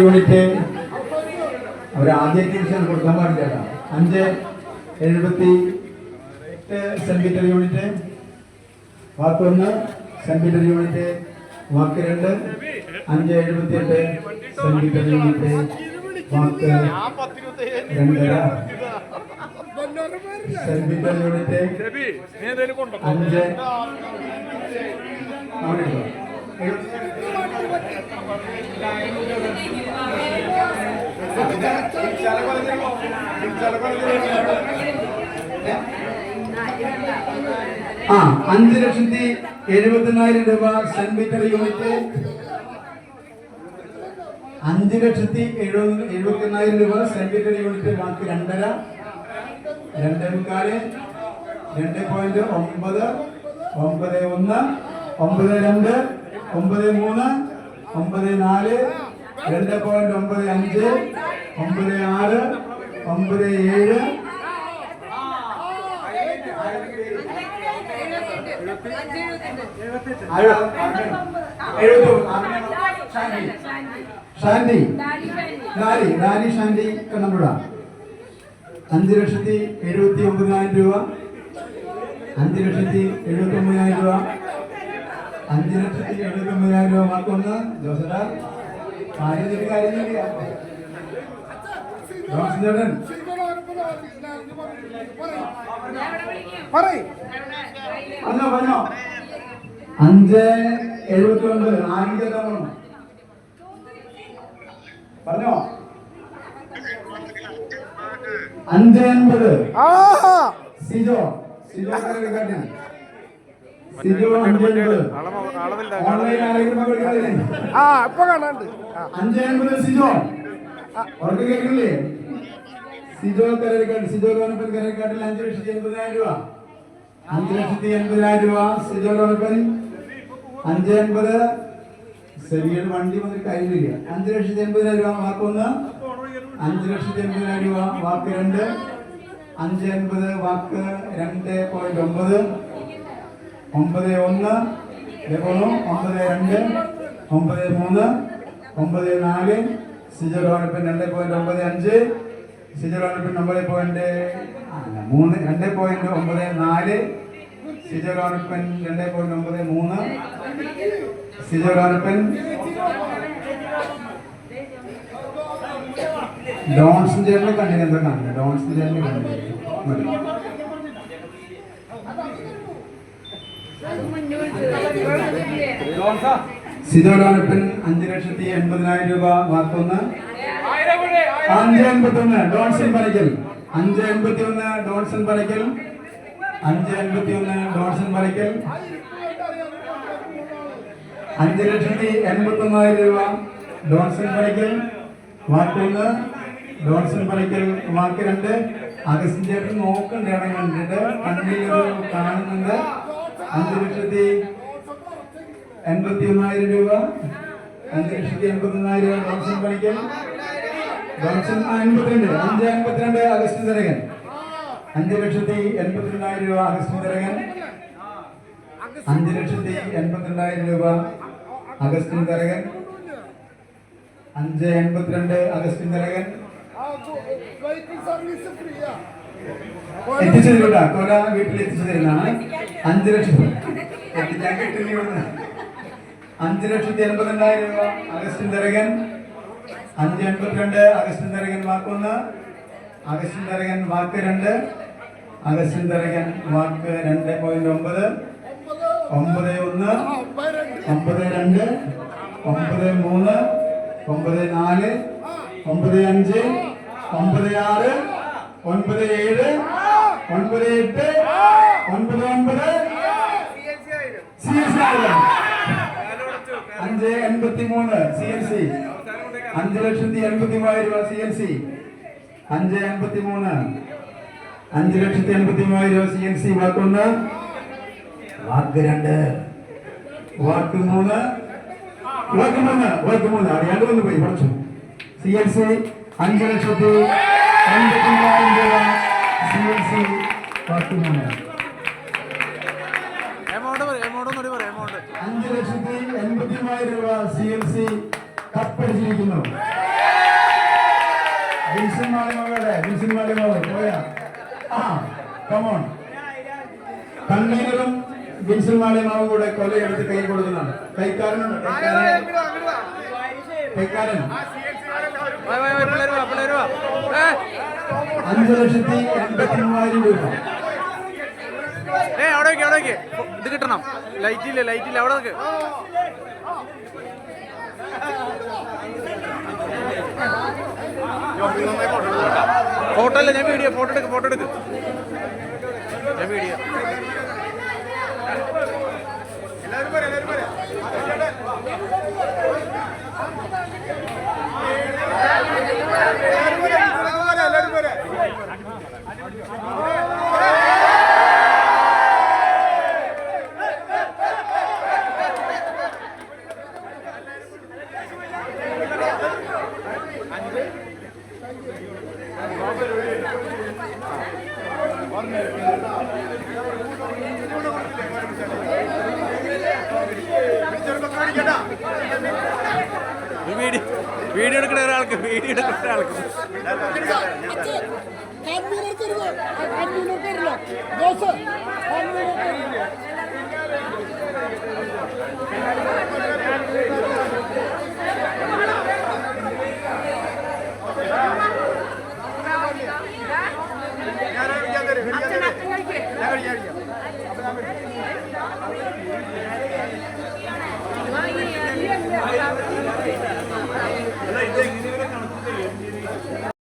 Unit അവർ ആദ്യ division കൊടുക്കാൻ പാടില്ല കേട്ടോ. അഞ്ച് എഴുപത്തി എട്ട് സെന്റിമീറ്റർ യൂണിറ്റ്. വാക്ക് ഒന്ന് സെന്റിമീറ്റർ യൂണിറ്റ്. വാക്ക് രണ്ട് അഞ്ച് എഴുപത്തി എട്ട് സെന്റിമീറ്റർ യൂണിറ്റ്. വാക്ക് രണ്ടര. സെന്റിമീറ്റർ യൂണിറ്റ് അഞ്ച്. അവിടെ. ആ അഞ്ച് ലക്ഷത്തി എഴുപത്തിനായിരം രൂപ സെന്റിമീറ്റർ യൂണിറ്റ്. അഞ്ച് ലക്ഷത്തി എഴുപത് എഴുപത്തിനായിരം രൂപ സെന്റിമീറ്റർ യൂണിറ്റ് ബാക്കി രണ്ടര. രണ്ടേ മുക്കാൽ രണ്ട് പോയിന്റ് ഒമ്പത് ഒമ്പത് ഒന്ന് ഒമ്പത് രണ്ട് ഒമ്പത് മൂന്ന് ഒമ്പത് നാല് രണ്ട് പോയിന്റ് ഒമ്പത് അഞ്ച് ഒമ്പത് ആറ് ഒമ്പത് ഏഴ്. ഷാൻഡി. ഡാലി ലാലി ഷാൻഡി കണ്ണമ്പുഴ. അഞ്ച് ലക്ഷത്തി എഴുപത്തി ഒമ്പതിനായിരം രൂപ. അഞ്ച് ലക്ഷത്തി എഴുപത്തി ഒമ്പതിനായിരം രൂപ. അഞ്ച് ലക്ഷത്തി എഴുപത്തി ഒമ്പതിനായിരം രൂപ മാർക്കൊന്ന് ജോസഡ കാര്യത്തിൽ കാര്യമില്ല ജോൺസൺ പറഞ്ഞോ പറഞ്ഞോ. അഞ്ച് എഴുപത്തി ഒൻപത് ആയിരത്തി തവണ പറഞ്ഞോ. അഞ്ച് എൺപത്. സിജോ സിജോ കരടിക്കാട്ടിന്. സിജോ അഞ്ച് എൺപത് ഓൺലൈൻ ആരെങ്കിലും പങ്കെടുക്കുന്നില്ലേ? ആ ഇപ്പൊ കാണാണ്ട് അഞ്ച് എൺപത് സിജോ. അവർക്ക് കേൾക്കില്ലേ സിജോ കരടിക്കാട്ട് സിജോ ലോനപ്പൻ കരടിക്കാട്ടിൽ അഞ്ച് ലക്ഷത്തി എൺപതിനായിരം രൂപ. അഞ്ച് ലക്ഷത്തി എൺപതിനായിരം രൂപ സിജോ ലോനപ്പൻ അഞ്ച് എൺപത്. സെമിയുടെ വണ്ടി വന്നിട്ട് കാര്യമില്ല അഞ്ചു ലക്ഷത്തി എൺപതിനായിരം രൂപ വാക്കൊന്ന് ഒന്ന്. അഞ്ച് ലക്ഷത്തി എൺപതിനായിരം രൂപ വാക്ക് രണ്ട്. അഞ്ച് എൺപത് വാക്ക് രണ്ട് പോയിന്റ് ഒമ്പത്. ഒമ്പത് ഒന്ന് ഇതേപോലെ ഒമ്പത് രണ്ട് ഒമ്പത് മൂന്ന് ഒമ്പത് നാല് സിജറോണിപ്പൻ രണ്ട് പോയിന്റ് ഒമ്പത് അഞ്ച് സിജറോണിപ്പൻ ഒമ്പത് പോയിന്റ് മൂന്ന് രണ്ട് പോയിന്റ് ഒമ്പത് നാല് സിജറോണിപ്പൻ രണ്ട് പോയിന്റ് ഒമ്പത് മൂന്ന് സിജറോണിപ്പൻ ഡോൺസൺ കണ്ടിന് എന്താ കാണുന്നത് ഡോൺസിന്റെ കണ്ടിന് മതി. സിജോടോനപ്പൻ അഞ്ച് ലക്ഷത്തി എൺപതിനായിരം രൂപ വാർത്തൊന്ന് അഞ്ച് എൺപത്തി ഒന്ന് ഡോൺസൺ പണിക്കൽ അഞ്ച് എൺപത്തി ഒന്ന് ഡോൺസൺ പണിക്കൽ അഞ്ച് എൺപത്തി ഒന്ന് ഡോൺസൺ പണിക്കൽ അഞ്ച് ലക്ഷത്തി എൺപത്തി ഒന്നായിരം രൂപ ഡോൺസൺ പണിക്കൽ വാക്കൊന്ന് ഡോൺസൺ പണിക്കൽ വാക്ക് രണ്ട്. അഗസ്റ്റിന്റെ ചേട്ടൻ നോക്കണ്ടേ കണ്ടിട്ട്. കണ്ണിൽ കാണുന്നുണ്ട്. അഞ്ച് എൺപത്തി ഒന്നായിരം രൂപ. അഞ്ച് ലക്ഷത്തി എൺപത്തിനായിരം ഡോൺസൺ പണിക്കൽ ഡോൺസൺ ആ, എൺപത്തിരണ്ട്. അഞ്ച് അൻപത്തിരണ്ട് അഗസ്റ്റ് തരകൻ. അഞ്ച് ലക്ഷത്തി എൺപത്തിരണ്ടായിരം രൂപ അഗസ്റ്റ് തരകൻ. അഞ്ച് ലക്ഷത്തി എൺപത്തിരണ്ടായിരം രൂപ അഗസ്റ്റിൻ തരകൻ. അഞ്ച് എൺപത്തിരണ്ട് അഗസ്റ്റിൻ തരകൻ. എത്തിച്ചു തരൂട്ടാ കൊല വീട്ടിൽ എത്തിച്ചു തരുന്നതാണ്. അഞ്ച് ലക്ഷം. എത്തിക്കാൻ കിട്ടില്ല അഞ്ച് ലക്ഷത്തി എൺപത്തിരണ്ടായിരം രൂപ അഗസ്റ്റിൻ തരകൻ. അഞ്ച് എൺപത്തിരണ്ട് അഗസ്റ്റിൻ തരകൻ വാക്കൊന്ന് അഗസ്റ്റിൻ തരകൻ വാക്ക് രണ്ട്. അഗസ്റ്റിൻ തരകൻ വാക്ക് രണ്ട് പോയിന്റ് ഒമ്പത്. ഒമ്പത് ഒന്ന്. ഒമ്പത് രണ്ട്. ഒമ്പത് മൂന്ന്. ഒമ്പത് നാല്. ഒമ്പത് അഞ്ച്. ഒമ്പത് ആറ്. ഒൻപത് ഏഴ്. ഒൻപത് എട്ട്. ഒൻപത് ഒൻപത്. സി എസ് അഞ്ച് എൺപത്തി മൂന്ന് സി എൽ സി അഞ്ച് ലക്ഷത്തി എൺപത്തി മൂവായിരം രൂപ സി എൽ സി അഞ്ച് എൺപത്തി മൂന്ന് അഞ്ച് ലക്ഷത്തി എൺപത്തി മൂവായിരം രൂപ സി എൽ സി വാക്കൊന്ന് വാക്ക് രണ്ട് വാക്ക് മൂന്ന് വാക്ക് മൂന്ന് വാക്ക് മൂന്ന് അറിയാണ്ട് വന്ന് പോയി പഠിച്ചു സി എൽ സി അഞ്ച് ലക്ഷത്തി എൺപത്തി മൂവായിരം രൂപ സി എൽ സി വാക്ക് മൂന്ന് അഞ്ച് ലക്ഷത്തി എൺപത്തി മൂവായിരം രൂപ സി എൽ സി കപ്പടിച്ചിരിക്കുന്നു. വിൻസൻ മാളിമകളുടെ വിൻസൻ മാളിമകൾ പോയ. ആ കമോൺ കണ്ണീരും വിൻസൻ മാളിമാവും കൂടെ കൊലയെടുത്ത് കൈ കൊടുക്കുന്നതാണ്. കൈക്കാരനുണ്ട് കൈക്കാരൻ. കൈക്കാരൻ അഞ്ചു ലക്ഷത്തി എൺപത്തി മൂവായിരം രൂപ. ഏ അവിടെ വെക്ക് അവിടെ ഇത് കിട്ടണം. ലൈറ്റ് ഇല്ല ലൈറ്റ് ഇല്ല? അവിടെ വെക്ക് ഫോട്ടോ അല്ല ഞാൻ വീഡിയോ ഫോട്ടോ എടുക്ക് ഫോട്ടോ എടുക്ക്. ഞാൻ വീഡിയോ വീഡിയോ എടുക്കുന്ന ഒരാൾക്ക് വീഡിയോ എടുക്കുന്ന ഒരാൾക്ക്. കൺവീനർ